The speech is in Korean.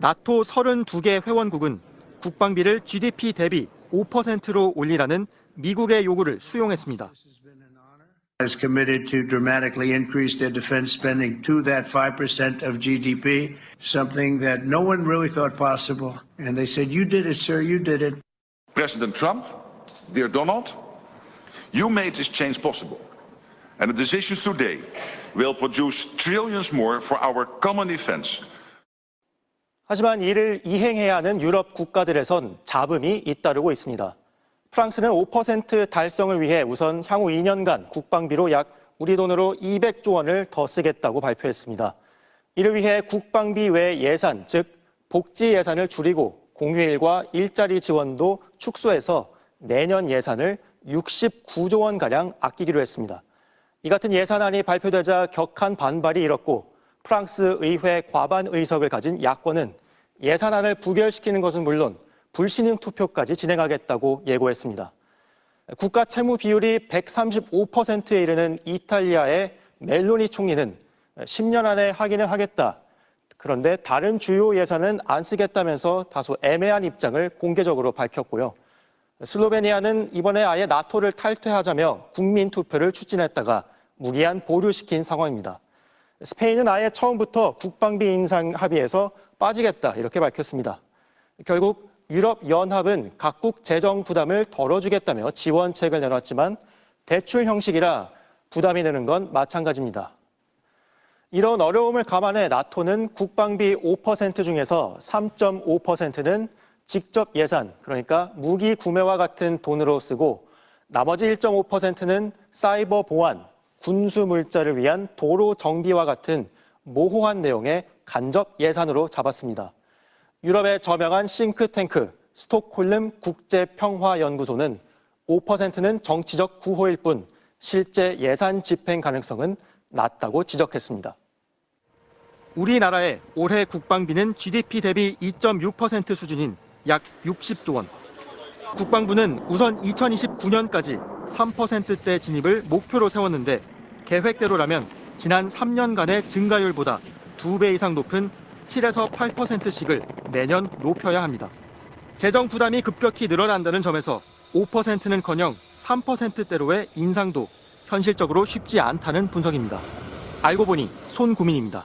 나토 32개 회원국은 국방비를 GDP 대비 5%로 올리라는 미국의 요구를 수용했습니다. has committed to dramatically increase their defense spending to that 5% of GDP, something that no one really thought possible. And they said, You did it, sir, you did it. President Trump, dear Donald, you made this change possible. And the decisions today will produce trillions more for our common defense. 하지만 이를 이행해야 하는 유럽 국가들에선 잡음이 잇따르고 있습니다. 프랑스는 5% 달성을 위해 우선 향후 2년간 국방비로 약 우리 돈으로 200조 원을 더 쓰겠다고 발표했습니다. 이를 위해 국방비 외 예산, 즉 복지 예산을 줄이고 공휴일과 일자리 지원도 축소해서 내년 예산을 69조 원가량 아끼기로 했습니다. 이 같은 예산안이 발표되자 격한 반발이 일었고 프랑스 의회 과반 의석을 가진 야권은 예산안을 부결시키는 것은 물론 불신임 투표까지 진행하겠다고 예고했습니다. 국가 채무 비율이 135%에 이르는 이탈리아의 멜로니 총리는 10년 안에 확인을 하겠다. 그런데 다른 주요 예산은 안 쓰겠다면서 다소 애매한 입장을 공개적으로 밝혔고요. 슬로베니아는 이번에 아예 나토를 탈퇴하자며 국민 투표를 추진했다가 무기한 보류시킨 상황입니다. 스페인은 아예 처음부터 국방비 인상 합의에서 빠지겠다 이렇게 밝혔습니다. 결국 유럽 연합은 각국 재정 부담을 덜어주겠다며 지원책을 내놨지만 대출 형식이라 부담이 되는 건 마찬가지입니다. 이런 어려움을 감안해 나토는 국방비 5% 중에서 3.5%는 직접 예산, 그러니까 무기 구매와 같은 돈으로 쓰고 나머지 1.5%는 사이버 보안, 군수 물자를 위한 도로 정비와 같은 모호한 내용의 간접 예산으로 잡았습니다. 유럽의 저명한 싱크탱크 스톡홀름 국제평화연구소는 5%는 정치적 구호일 뿐 실제 예산 집행 가능성은 낮다고 지적했습니다. 우리나라의 올해 국방비는 GDP 대비 2.6% 수준인 약 60조 원. 국방부는 우선 2029년까지 3%대 진입을 목표로 세웠는데 계획대로라면 지난 3년간의 증가율보다 2배 이상 높은 7에서 8%씩을 내년 높여야 합니다. 재정 부담이 급격히 늘어난다는 점에서 5%는커녕 3%대로의 인상도 현실적으로 쉽지 않다는 분석입니다. 알고 보니 손 구민입니다.